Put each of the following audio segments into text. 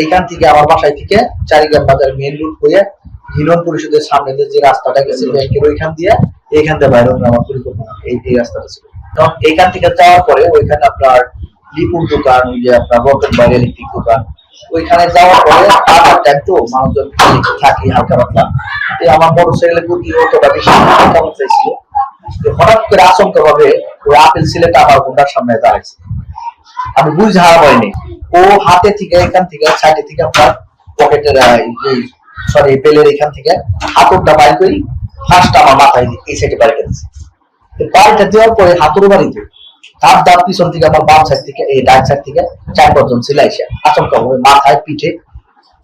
এইখান থেকে আমার বাসায় থেকে চারিগ্রাম বাজার মেন রুট হয়ে ইউনিয়ন পরিষদের সামনে যে রাস্তাটা গেছে ব্যাংকের ওইখান দিয়ে, এইখান দিয়ে বাইরে আমার পরিকল্পনা। এই এই রাস্তাটা ছিল। তখন এইখান থেকে যাওয়ার পরে ওইখানে আপনার লিপুর দোকান, ওই যে আপনার রতন বাইরে ইলেকট্রিক দোকান, ওইখানে যাওয়ার পরে আবার টাইম মানুষজন থাকি, হালকা পাতলা। আমার বড় সাইকেলের গতি অতটা বেশি হালকা পাতলাই ছিল। হঠাৎ করে আচমকা ভাবে ওই আপেল সিলেট আমার ঘণ্টার সামনে দাঁড়াইছে। আমি বুঝ হারা হয়নি। ও হাতে থেকে, এখান থেকে সাইডে থেকে আপনার পকেটের সরি বেলের এখান থেকে হাতুরটা বাইর করি। ফার্স্ট আমার মাথায় এই সাইডে বাড়িটা দিচ্ছে দেওয়ার পরে বাড়িতে তার দাঁত পিছন থেকে আমার বাম সাইড থেকে, এই ডান সাইড থেকে চার আচমকা ভাবে মাথায়, পিঠে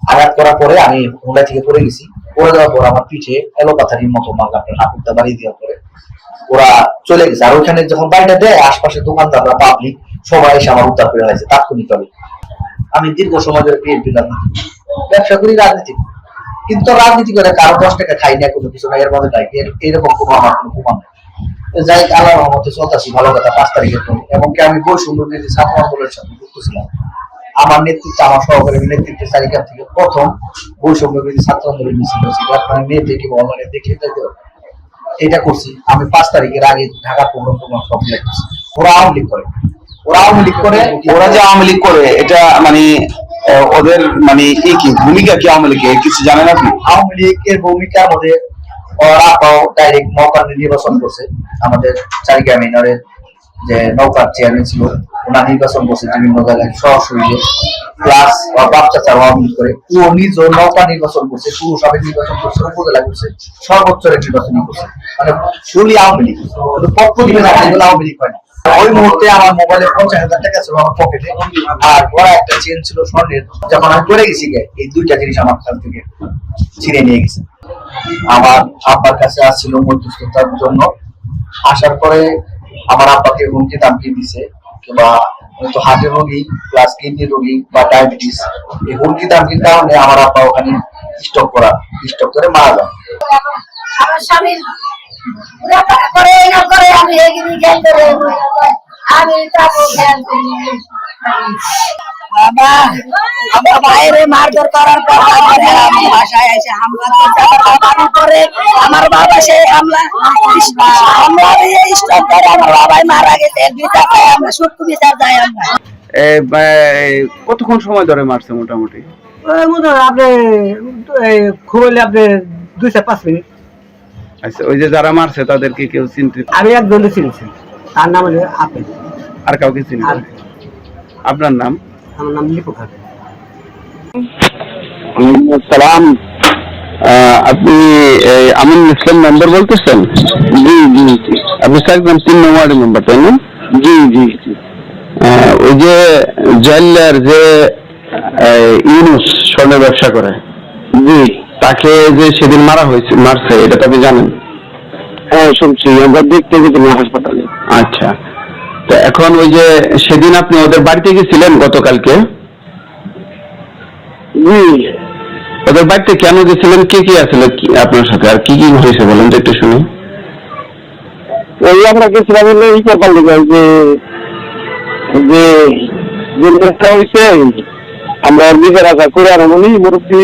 আঘাত করার পরে আমি হুন্ডা থেকে পড়ে গেছি। পড়ে যাওয়ার পর আমার পিঠে এলোপাথারির মতো মাল হাতুরটা বাড়িয়ে দেওয়ার পরে। ওরা চলে গেছে। আর ওইখানে যখন বাড়িটা দেয় আশপাশে দোকানদাররা পাবলিক সবাই এসে আমার উদ্ধার করে হয়েছে তাৎক্ষণিকভাবে। আমি দীর্ঘ সময় ধরে বিএনপি রাজনীতি ব্যবসা করি রাজনীতি কিন্তু রাজনীতি করে কারও দশ টাকা খাই না কোনো কিছু না এর মধ্যে নাই এরকম কোনো আমার কোনো প্রমাণ যাই হোক, আল্লাহর রহমতে চলতেছি ভালো কথা পাঁচ তারিখের পরে। এবং কি আমি বই সুন্দর নীতি ছাত্র আন্দোলনের সাথে যুক্ত ছিলাম। আমার নেতৃত্বে আমার সহকারী নেতৃত্বের তালিকা থেকে প্রথম বৈষম্য বিরোধী ছাত্র আন্দোলন মিছিল হয়েছিল আপনারা নেটে কিংবা অনলাইনে দেখে যেতে এটা করছি। আমি পাঁচ তারিখের আগে ঢাকা প্রোগ্রাম প্রোগ্রাম সব লিখছি ওরা আওয়ামী লীগ করে। ওরা আওয়ামী লীগ করে, ওরা যে আওয়ামী লীগ করে, এটা মানে ওদের মানে ই কি, ভূমিকা কি আওয়ামী লীগের? কিছু জানেন আপনি? আওয়ামী লীগের ভূমিকার মধ্যে ওরা ডাইরেক্ট নৌকার নির্বাচন করছে। আমাদের চারিগ্রাম ইউনিয়নের যে নৌকার চেয়ারম্যান ছিল, ওনার নির্বাচন করছে বিভিন্ন জায়গায়, সরাসরি। প্লাস বাপ চাচা আওয়ামী করে। ও নিজ নৌকা নির্বাচন করছে পুরো সবাই নির্বাচন করছে, উপজেলা করছে, সর্বোচ্চ নির্বাচন করছে। মানে ফুলি আওয়ামী লীগ। পক্ষ দিবে না আওয়ামী লীগ হয় না। ওই মুহূর্তে আমার মোবাইলে পঞ্চাশ হাজার টাকা ছিল আমার পকেটে আর বড় একটা চেন ছিল স্বর্ণের, যখন আমি পড়ে গেছি এই দুইটা জিনিস আমার কাছ থেকে ছিনে নিয়ে গেছে। আমার আব্বার কাছে আসছিল মধ্যস্থতার জন্য। আসার পরে আমার আব্বাকে হুমকি দামকি দিছে, কিংবা হয়তো হার্টের রোগী প্লাস কিডনি রোগী বা ডায়াবেটিস এই হুমকি দামকির কারণে আমার আব্বা ওখানে স্টক করা স্টক করে মারা যায় আমার স্বামী করে না করে আমি এগিয়ে করে আমি বাবা আমার বাইরে মারধর করার পর আমি বাসায় এসে হামলা বাবা করে আমার বাবা সেই হামলা হামলা দিয়ে স্টপ করে আমার বাবাই মারা গেছে। বিচার আমরা সত্য বিচার চাই আমরা। কতক্ষণ সময় ধরে মারছে মোটামুটি? আপনি খুব হলে আপনি দুই চার পাঁচ মিনিট। আচ্ছা ওই যে যারা মারছে তাদেরকে কেউ চিনতে আমি একজনকে চিনছি। তার নাম হলো আপেল। আর কাউকে আর আপনার নাম? আমার নাম লিপু খাবে সালাম আপনি আমিন ইসলাম মেম্বার বলতেছেন? জি জি আপনি একদম তিন নম্বর মেম্বার তাই না? জি জি ওই যে জেলার যে আহ, ইউনুস স্বর্ণের ব্যবসা করে জি। তাকে যে সেদিন মারা হয়েছে মারছে এটা তো আপনি জানেন? হ্যাঁ শুনছি। আমরা দেখতে গেছিলাম হাসপাতালে। আচ্ছা। তো এখন ওই যে সেদিন আপনি ওদের বাড়িতে গেছিলেন গতকালকে? ওদের বাড়িতে কেন গেছিলেন কে কি আসছিল আপনার সাথে? আর কি কি হয়েছে বলেন তো একটু শুনি। ওই আমরা গেছিলাম হলো ই করবার লেগে যে যে লোকটা হয়েছে আমরা বিচার আশা করে আর মনে মুরব্বী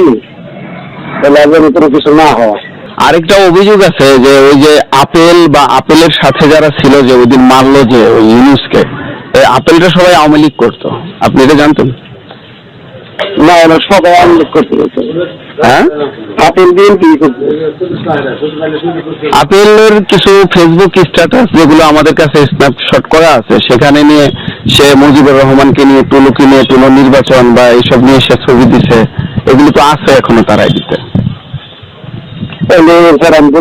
তাহলে আর কোনো কিছু না হয়। আরেকটা অভিযোগ আছে যে ওই যে আপেল বা আপেলের সাথে যারা ছিল যে ওই দিন মারলো যে ওই ইউনুসকে আপেলটা সবাই আওয়ামী লীগ করতো। আপনি এটা জানতেন? না ওরা সবাই আন্দোলন করতে হ্যাঁ? আপেল বিএনপি আপেলের কিছু ফেসবুক স্ট্যাটাস যেগুলো আমাদের কাছে স্ন্যাপশট করা আছে সেখানে নিয়ে সে মুজিবুর রহমানকে নিয়ে টুলুকে নিয়ে টুলো নির্বাচন বা এইসব নিয়ে সে ছবি দিছে। এগুলো তো আছে এখনও তারাই দিতে el de San